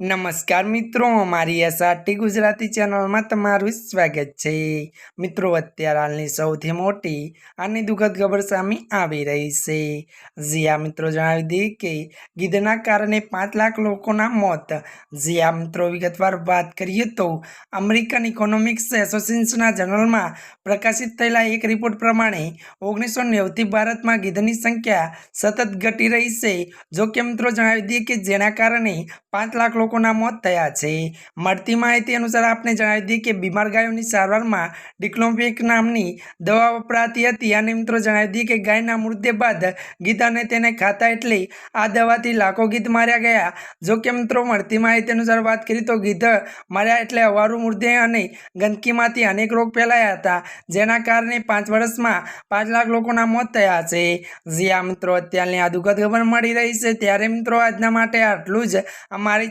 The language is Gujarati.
નમસ્કાર મિત્રો અમારી એસઆરટી ગુજરાતી ચેનલમાં તમારું સ્વાગત છે. મિત્રો, અત્યારે હાલની સૌથી મોટી અને દુઃખદ ખબર સામે આવી રહી છે. જીયા મિત્રો જણાવી દઈએ કે ગીધના કારણે પાંચ લાખ લોકોના મોત. જીયા મિત્રો, વિગતવાર વાત કરીએ તો અમેરિકન ઇકોનોમિક્સ એસોસિએશનના જર્નલમાં પ્રકાશિત થયેલા એક રિપોર્ટ પ્રમાણે ઓગણીસો નેવથી ભારતમાં ગીધની સંખ્યા સતત ઘટી રહી છે. જો કે મિત્રો જણાવી દઈએ કે જેના કારણે પાંચ લાખ લોકોના મોત થયા છે. મળતી માહિતી અનુસાર આપને જણાવી દઈએ કે બીમાર ગાયોની સારવારમાં ડિક્લોમ્પિક નામની દવા વપરાતી હતી. અને મિત્રો જણાવી દઈએ કે ગાયના મૃત્યુ બાદ ગીતાને તેને ખાતા એટલે આ દવાથી લાખો ગીત માર્યા ગયા. જો કે મિત્રો મળતી માહિતી અનુસાર વાત કરીએ તો ગીધ માર્યા એટલે અવારું મૃત્યુ અને ગંદકીમાંથી અનેક રોગ ફેલાયા હતા, જેના કારણે પાંચ વર્ષમાં પાંચ લાખ લોકોના મોત થયા છે. જ્યાં મિત્રો, અત્યારની આ દુઃખદ ખબર મળી રહી છે. ત્યારે મિત્રો આજના માટે આટલું જ. અમારી